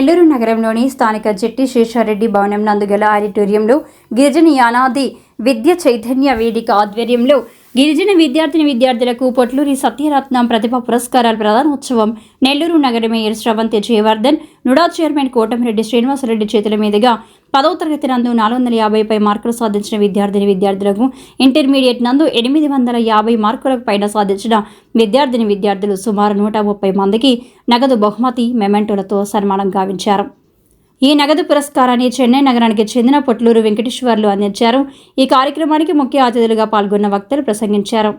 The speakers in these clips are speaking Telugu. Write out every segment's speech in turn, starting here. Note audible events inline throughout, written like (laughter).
నెల్లూరు నగరంలోని స్థానిక జెట్టి శేషారెడ్డి భవనం నందుగల ఆడిటోరియంలో గిరిజన యానాది విద్య చైతన్య వేదిక ఆధ్వర్యంలో గిరిజన విద్యార్థిని విద్యార్థులకు పొట్లూరి సత్యరత్నం ప్రతిభ పురస్కారాల ప్రధానోత్సవం నెల్లూరు నగర mayor Sravanthi Jayavardhan NUDA chairman Kotamreddy Srinivasa Reddy చేతుల మీదుగా పదవ తరగతి నందు నాలుగు వందల యాభైపై మార్కులు సాధించిన విద్యార్థిని విద్యార్థులకు ఇంటర్మీడియట్ నందు ఎనిమిది వందల యాభై మార్కులకు పైన సాధించిన విద్యార్థిని విద్యార్థులు సుమారు నూట ముప్పై మందికి నగదు బహుమతి మెమెంటోలతో సన్మానం గావించారు. ఈ నగదు పురస్కారాన్ని చెన్నై నగరానికి చెందిన పొట్లూరు వెంకటేశ్వర్లు అందించారు. ఈ కార్యక్రమానికి ముఖ్య అతిథులుగా పాల్గొన్న వక్తలు ప్రసంగించారు.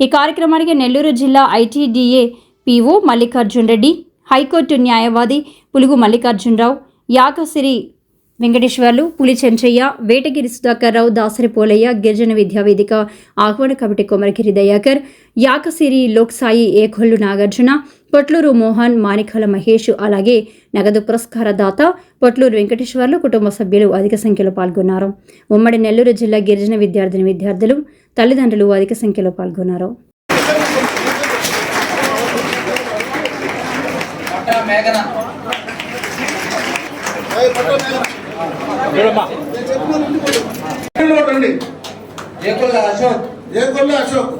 ఈ కార్యక్రమానికి నెల్లూరు జిల్లా ITDA PO Mallikarjun Reddy high court న్యాయవాది పులుగు మల్లికార్జునరావు యాకసిరి వెంకటేశ్వర్లు పులి చెంచయ్య వేటగిరి సుధాకర్ రావు దాసరి పోలయ్య గిరిజన విద్యా వేదిక ఆహ్వాన కమిటీ కొమరగిరి దయాకర్ యాకసిరి లోక్సాయి ఏకొల్లు నాగార్జున పొట్లూరు మోహన్ మాణికాల మహేష్ అలాగే నగదు పురస్కార దాత పొట్లూరు వెంకటేశ్వర్లు కుటుంబ సభ్యులు అధిక సంఖ్యలో పాల్గొన్నారు. ఉమ్మడి నెల్లూరు జిల్లా గిరిజన విద్యార్థిని విద్యార్థులు తల్లిదండ్రులు అధిక సంఖ్యలో పాల్గొన్నారు. Ashok? Ekollu Ashok?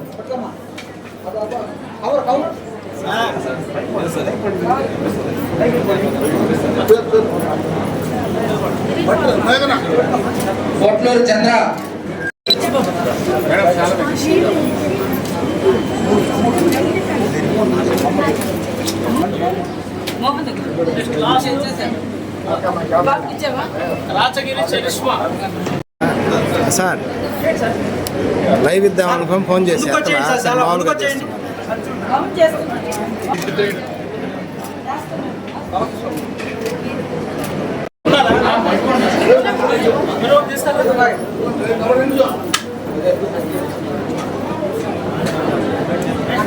Kotluru Chandra. Sir live ఇద్దాం అనుకుని ఫోన్ చేసి అసలు అసలు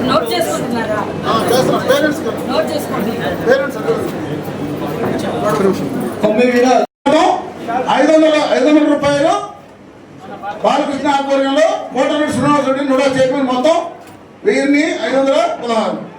నోట్ చేసుకుంటున్నారా? ఆ, చేస్తున్నా. పేరెంట్స్కి. నోట్ చేసుకోండి. పేరెంట్స్ అందరూ. కొమ్మిడిలో ఐదు వందల ఐదు వందల రూపాయలు. బాలకృష్ణ ఆధ్వర్యంలో కోటరెడ్డి శ్రీనివాస రెడ్డి నుడా చైర్మన్ మొత్తం. వెయ్యిన్ని ఐదు వందల పదహారు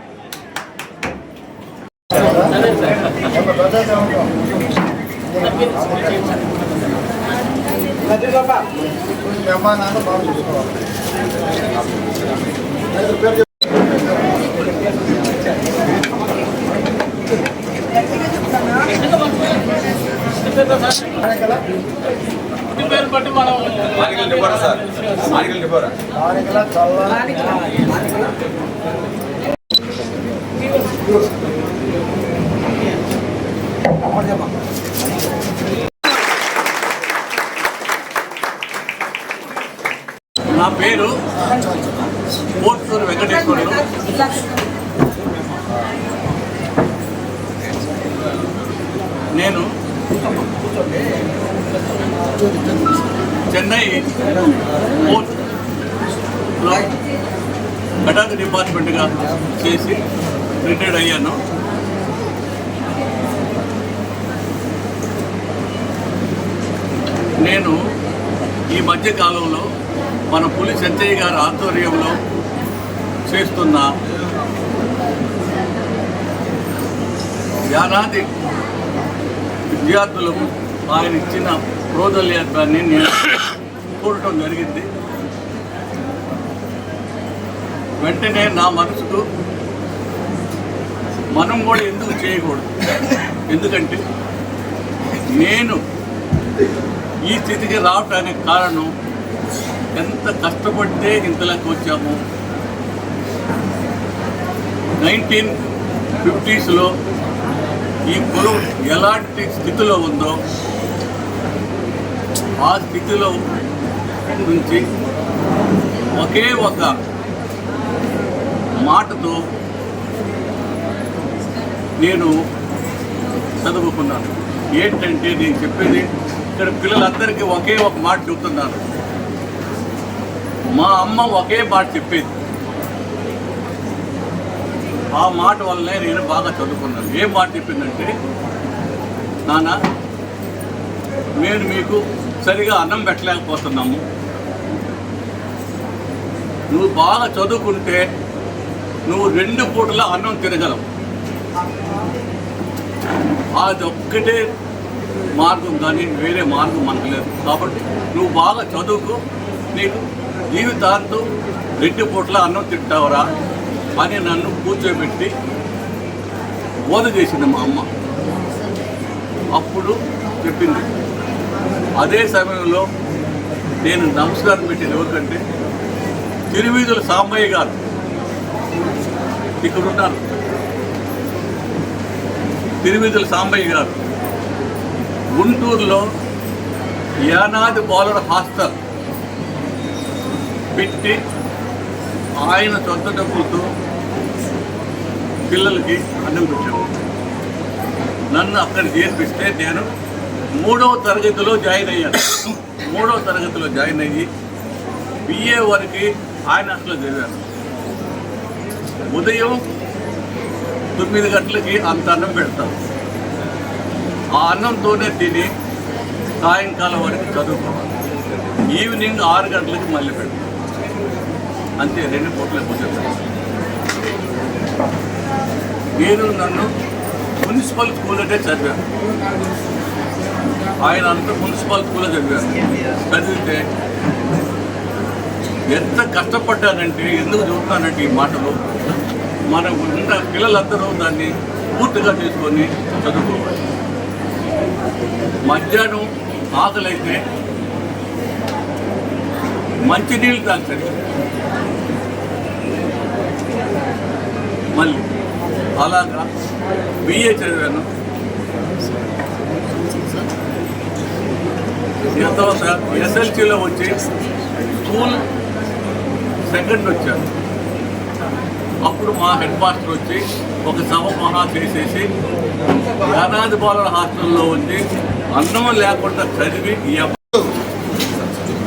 నా పేరు పోర్టూరు వెంకటేశ్వరులు నేను చెన్నై పోర్ట్లో గటాక డిపార్ట్మెంట్గా చేసి రిటైర్డ్ అయ్యాను. నేను ఈ మధ్య కాలంలో మన పులి సంచయ్య గారి ఆధ్వర్యంలో చేస్తున్న యానాది విద్యార్థులకు ఆయన ఇచ్చిన ప్రోదల్యాన్ని నేను చూడటం జరిగింది. వెంటనే నా మనసుకు మనం కూడా ఎందుకు చేయకూడదు? ఎందుకంటే నేను ఈ స్థితికి రావడానికి కారణం ఎంత కష్టపడితే ఇంతలోకి వచ్చాము నైన్టీన్ ఫిఫ్టీస్లో ఈ కులం ఎలాంటి స్థితిలో ఉందో ఆ స్థితిలో నుంచి ఒకే ఒక మాటతో నేను చదువుకున్నాను. ఏంటంటే నేను చెప్పేది ఇక్కడ పిల్లలందరికీ ఒకే ఒక మాట చెప్తున్నాను. మా అమ్మ ఒకే మాట చెప్పేది. ఆ మాట వల్లనే నేను బాగా చదువుకున్నాను. ఏం మాట చెప్పిందంటే నాన్న నేను మీకు సరిగా అన్నం పెట్టలేకపోతున్నాము. నువ్వు బాగా చదువుకుంటే నువ్వు రెండు పూటల అన్నం తినగలవు. అది ఒక్కటే మార్గం కానీ వేరే మార్గం మనకు లేదు. కాబట్టి నువ్వు బాగా చదువుకు నీకు జీవితాంతం రెండు పూట్ల అన్నం తింటావురా అని నన్ను కూర్చోబెట్టి బోధ చేసింది మా అమ్మ. అప్పుడు చెప్పింది అదే సమయంలో నేను నమస్కారం పెట్టిన ఎవరికంటే తిరువీధుల సాంబయ్య గారు. ఇక్కడ ఉన్నారు తిరువీధుల సాంబయ్య గారు. గుంటూరులో యానాది బాలుర హాస్టల్ పెట్టి ఆయన సొంత డబ్బులతో పిల్లలకి అన్నం నన్ను అక్కడ చేర్పిస్తే నేను మూడవ తరగతిలో జాయిన్ అయ్యాను మూడవ తరగతిలో జాయిన్ అయ్యి బిఏ వరకు ఆయన అసలు చదివాను ఉదయం తొమ్మిది గంటలకి అంత అన్నం పెడతాం. ఆ అన్నంతోనే తిని సాయంకాలం వరకు చదువుకోవాలి. ఈవినింగ్ ఆరు గంటలకి మళ్ళీ పెడతాం. అంతే రెండు పూటలు కూర్చోబెడతాం నేను నన్ను మున్సిపల్ స్కూల్ అంటే చదివాను. ఆయన అంతా మున్సిపల్ స్కూల్లో చదివాను చదివితే ఎంత కష్టపడ్డానంటే ఎందుకు చూస్తానంటే ఈ మాటలు. మన ఉన్న పిల్లలందరూ దాన్ని పూర్తిగా చేసుకొని చదువుకోవాలి. మధ్యాహ్నం ఆకలైతే మంచినీళ్ళు తాగుతుంది మళ్ళీ అలాగా బిఏ చదివాను. ఆ తర్వాత ఎస్ఎల్సీలో వచ్చి స్కూల్ సెకండ్ వచ్చారు. అప్పుడు మా హెడ్ మాస్టర్ వచ్చి ఒక సభ మహా చేసేసి యానాది బాలల హాస్టల్లో ఉండి అన్నం లేకుండా చదివి ఈ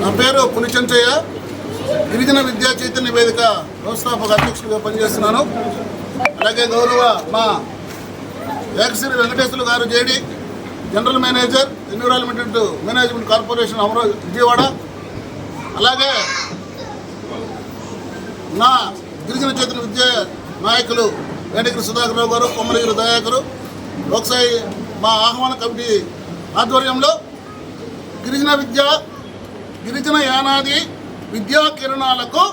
నా పేరు పులిచంచయ్య. గిరిజన విద్యా చైతన్య వేదిక వ్యవస్థాపక అధ్యక్షుడిగా పనిచేస్తున్నాను. అలాగే గౌరవ మా ఏకశ్రీ వెంకటేశ్వరులు గారు JD general manager environment management corporation Amaravati Vijayawada. అలాగే నా గిరిజన చేతుల విద్యా నాయకులు వేటగిరి సుధాకర్ రావు గారు కొమ్మలగిరి దయాకరు. లోక్సాయి మా ఆహ్వాన కమిటీ ఆధ్వర్యంలో గిరిజన విద్య గిరిజన యానాది విద్యా కిరణాలకు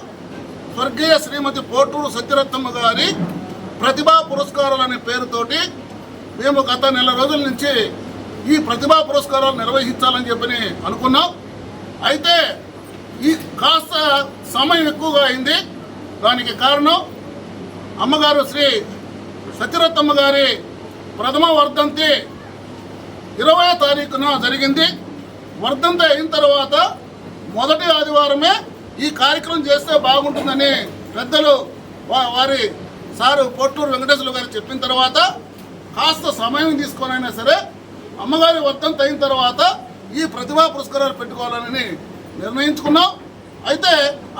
స్వర్గీయ శ్రీమతి పోటూరు సత్యరత్నమ్మ గారి ప్రతిభా పురస్కారాలు అనే పేరుతోటి మేము గత నెల రోజుల నుంచి ఈ ప్రతిభా పురస్కారాలు నిర్వహించాలని చెప్పని అనుకున్నాం. అయితే ఈ కాస్త సమయం ఎక్కువగా అయింది. దానికి కారణం అమ్మగారు శ్రీ సత్యరత్నమ్మ గారి ప్రథమ వర్ధంతి ఇరవై తారీఖున జరిగింది. వర్ధంతి అయిన తర్వాత మొదటి ఆదివారమే ఈ కార్యక్రమం చేస్తే బాగుంటుందని పెద్దలు వారి సారు పొట్టూరు వెంకటేశ్వర గారు చెప్పిన తర్వాత కాస్త సమయం తీసుకొనైనా సరే అమ్మగారి వర్ధంతి అయిన తర్వాత ఈ ప్రతిభా పురస్కారాలు పెట్టుకోవాలని నిర్ణయించుకున్నాం. అయితే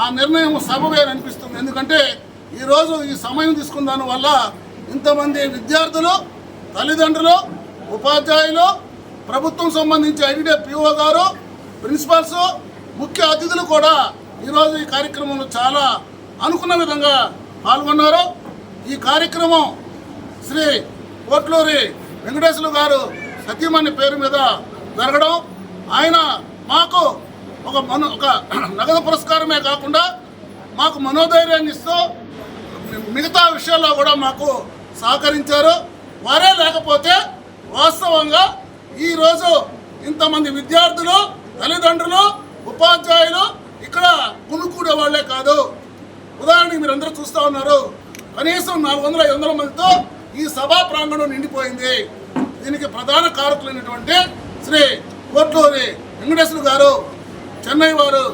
ఆ నిర్ణయం సబబే అనిపిస్తుంది. ఎందుకంటే ఈరోజు ఈ సమయం తీసుకున్న దానివల్ల ఇంతమంది విద్యార్థులు తల్లిదండ్రులు ఉపాధ్యాయులు ప్రభుత్వం సంబంధించి ఐడిడే పిఓ గారు ప్రిన్సిపల్స్ ముఖ్య అతిథులు కూడా ఈరోజు ఈ కార్యక్రమంలో చాలా అనుకున్న విధంగా పాల్గొన్నారు. ఈ కార్యక్రమం శ్రీ కోట్లూరి వెంకటేశ్వరు గారు సత్యమణి పేరు మీద జరగడం ఆయన మాకు ఒక మనో ఒక (clears throat) నగదు పురస్కారమే కాకుండా మాకు మనోధైర్యాన్ని ఇస్తూ మిగతా విషయాల్లో కూడా మాకు సహకరించారు. వారే లేకపోతే వాస్తవంగా ఈరోజు ఇంతమంది విద్యార్థులు తల్లిదండ్రులు ఉపాధ్యాయులు ఇక్కడ కొనుక్కునే వాళ్ళే కాదు. ఉదాహరణకి మీరు అందరూ చూస్తూ ఉన్నారు కనీసం నాలుగు వందల ఐదు వందల మందితో ఈ సభా ప్రాంగణం నిండిపోయింది. దీనికి ప్రధాన కారకులైనటువంటి శ్రీ కోట్లూరి వెంకటేశ్వర గారు చెన్నై వారు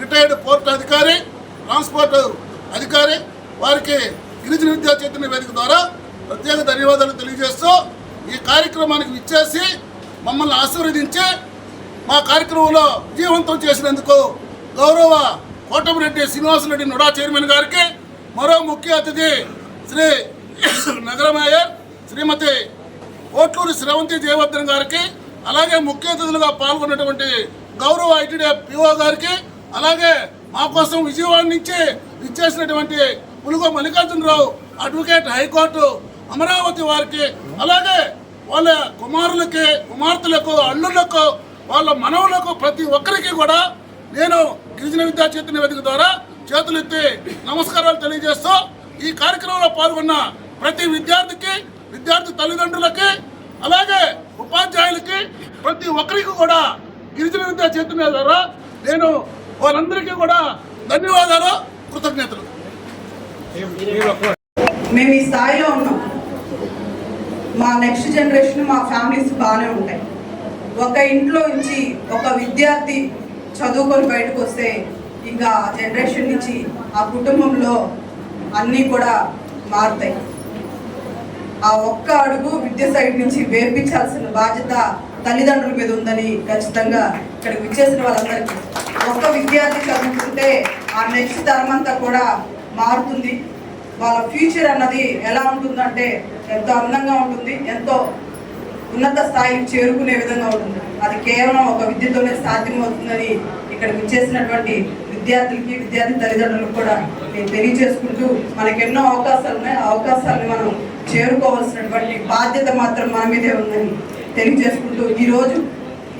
రిటైర్డ్ పోర్ట్ అధికారి ట్రాన్స్పోర్ట్ అధికారి వారికి గిరిజన విద్యా చైతన్య వేదిక ద్వారా ప్రత్యేక ధన్యవాదాలు తెలియజేస్తూ ఈ కార్యక్రమానికి విచ్చేసి మమ్మల్ని ఆశీర్వదించి మా కార్యక్రమంలో విజయవంతం చేసినందుకు గౌరవ కోటమిరెడ్డి శ్రీనివాసరెడ్డి నుడా చైర్మన్ గారికి మరో ముఖ్య అతిథి శ్రీ నగర మేయర్ శ్రీమతి కోట్లూరి శ్రవంతి జయవర్ధన్ గారికి అలాగే ముఖ్య అతిథులుగా పాల్గొన్నటువంటి గౌరవ ఐటీడీ పిఓ గారికి అలాగే మా కోసం విజయవాడ నుంచి ఇచ్చేసినటువంటి Pulugu Mallikarjuna Rao advocate high court Amaravati వారికి అలాగే వాళ్ళ కుమారులకి కుమార్తెలకు అల్లులకు వాళ్ళ మనవులకు ప్రతి ఒక్కరికి కూడా నేను గిరిజన విద్యా చైతన్య వేదిక ద్వారా చేతులెత్తి నమస్కారాలు తెలియజేస్తూ ఈ కార్యక్రమంలో పాల్గొన్న ప్రతి విద్యార్థికి విద్యార్థి తల్లిదండ్రులకి అలాగే ఉపాధ్యాయులకి ప్రతి ఒక్కరికి కూడా గిరిజన విద్యా చైతన్య ద్వారా నేను వారందరికీ కూడా ధన్యవాదాలు కృతజ్ఞతలు. మేము ఈ స్థాయిలో ఉన్నాం. మా నెక్స్ట్ జనరేషన్ మా ఫ్యామిలీస్ బాగానే ఉంటాయి. ఒక ఇంట్లో నుంచి ఒక విద్యార్థి చదువుకొని బయటకు వస్తే ఇంకా జనరేషన్ నుంచి ఆ కుటుంబంలో అన్నీ కూడా మారుతాయి. ఆ ఒక్క అడుగు విద్య సైడ్ నుంచి వేపించాల్సిన బాధ్యత తల్లిదండ్రుల మీద ఉందని ఖచ్చితంగా ఇక్కడికి విచ్చేసిన వాళ్ళందరికీ. ఒక్క విద్యార్థి చదువుకుంటే ఆ నెక్స్ట్ తరం అంతా కూడా మారుతుంది. వాళ్ళ ఫ్యూచర్ అన్నది ఎలా ఉంటుందంటే ఎంతో అందంగా ఉంటుంది ఎంతో ఉన్నత స్థాయికి చేరుకునే విధంగా ఉంటుంది. అది కేవలం ఒక విద్యతోనే సాధ్యమవుతుందని ఇక్కడ విచ్చేసినటువంటి విద్యార్థులకి విద్యార్థి తల్లిదండ్రులకు కూడా నేను తెలియజేసుకుంటూ మనకెన్నో ఎన్నో అవకాశాలు ఉన్నాయి ఆ అవకాశాలను మనం చేరుకోవాల్సినటువంటి బాధ్యత మాత్రం మన మీదే ఉందని తెలియజేసుకుంటూ ఈరోజు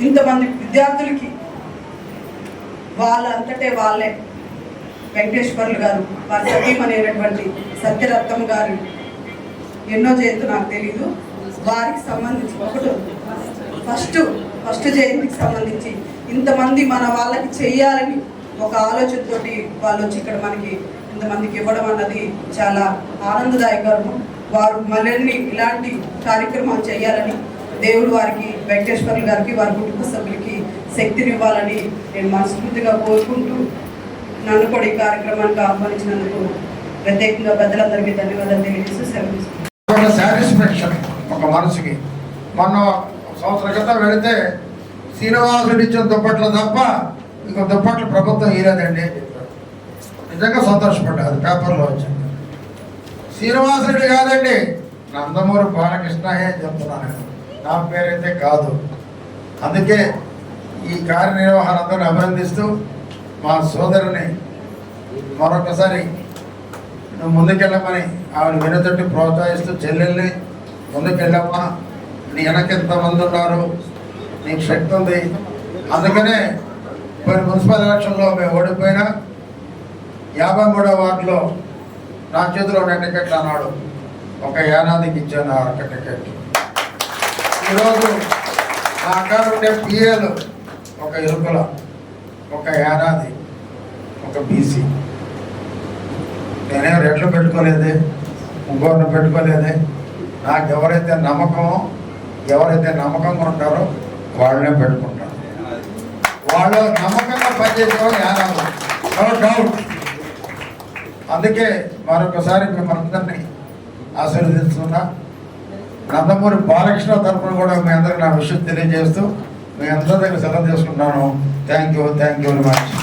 ఇంతమంది విద్యార్థులకి వాళ్ళంతటే వాళ్ళే వెంకటేశ్వర్లు గారు వారి సతీమణైనటువంటి సత్యరత్నం గారు ఎన్నో జయంతి నాకు తెలీదు. వారికి సంబంధించి ఒకటి ఫస్ట్ ఫస్ట్ జయంతికి సంబంధించి ఇంతమంది మన వాళ్ళకి చెయ్యాలని ఒక ఆలోచనతోటి వాళ్ళు వచ్చి ఇక్కడ మనకి ఇంతమందికి ఇవ్వడం అన్నది చాలా ఆనందదాయకరము వారు మళ్ళీ ఇలాంటి కార్యక్రమాలు చేయాలని దేవుడు వారికి వెంకటేశ్వర్లు గారికి వారి కుటుంబ సభ్యులకి శక్తినివ్వాలని నేను మనస్ఫూర్తిగా కోరుకుంటూ నన్ను కూడా ఈ కార్యక్రమానికి ఆహ్వానించినందుకు ప్రత్యేకంగా పెద్దలందరికీ ధన్యవాదాలు తెలియజేస్తూ సెలవు ఒక సాటిస్ఫాక్షన్ ఒక మనసుకి. మొన్న సంవత్సరం క్రితం వెళితే శ్రీనివాసుడు ఇచ్చిన దుప్పట్లు తప్ప ఇంకో దుప్పట్లు ప్రభుత్వం ఇయ్యలేదండి నిజంగా సంతోషపడ్డా అది పేపర్లో వచ్చింది. శ్రీనివాసుడి కాదండి. నందమూరి బాలకృష్ణయే చెప్తున్నాను. నా పేరైతే కాదు. అందుకే ఈ కార్యనిర్వహణ అందరూ అభినందిస్తూ మా సోదరుని మరొకసారి నువ్వు ముందుకెళ్ళమని ఆవిడ వినతోటి ప్రోత్సహిస్తూ చెల్లెల్ని ముందుకెళ్ళమ్మా. నీ వెనక ఎంతమంది ఉన్నారు? నీకు శక్తి ఉంది. అందుకనే కొన్ని మున్సిపల్ ఎలక్షన్లో మేము ఓడిపోయినా యాభై మూడో వార్డులో నా చేతిలో ఉన్న టికెట్ అన్నాడు. ఒక ఏనాదికి ఇచ్చాను ఆ ఒక్క టికెట్. ఈరోజు నా అక్కడ ఉండే పిఏలు ఒక ఇరుకుల ఒక ఏనాది ఒక బీసీ. నేనేం రెట్లు పెట్టుకోలేదే ఇంకోరిని పెట్టుకోలేదే. నాకు ఎవరైతే నమ్మకమో ఎవరైతే నమ్మకంగా ఉంటారో వాళ్ళనే పెట్టుకుంటాను వాళ్ళు నమ్మకంగా పనిచేసేవాళ్ళు యానాలు నో డౌట్ అందుకే మరొకసారి మిమ్మల్ని ఆశీర్వదిస్తున్నా నందమూరి బాలకృష్ణ తరఫున కూడా మీ అందరికి నా విషయం తెలియజేస్తూ మీ అందరి దగ్గర సెలవు తీసుకుంటాను. Thank you thank you very much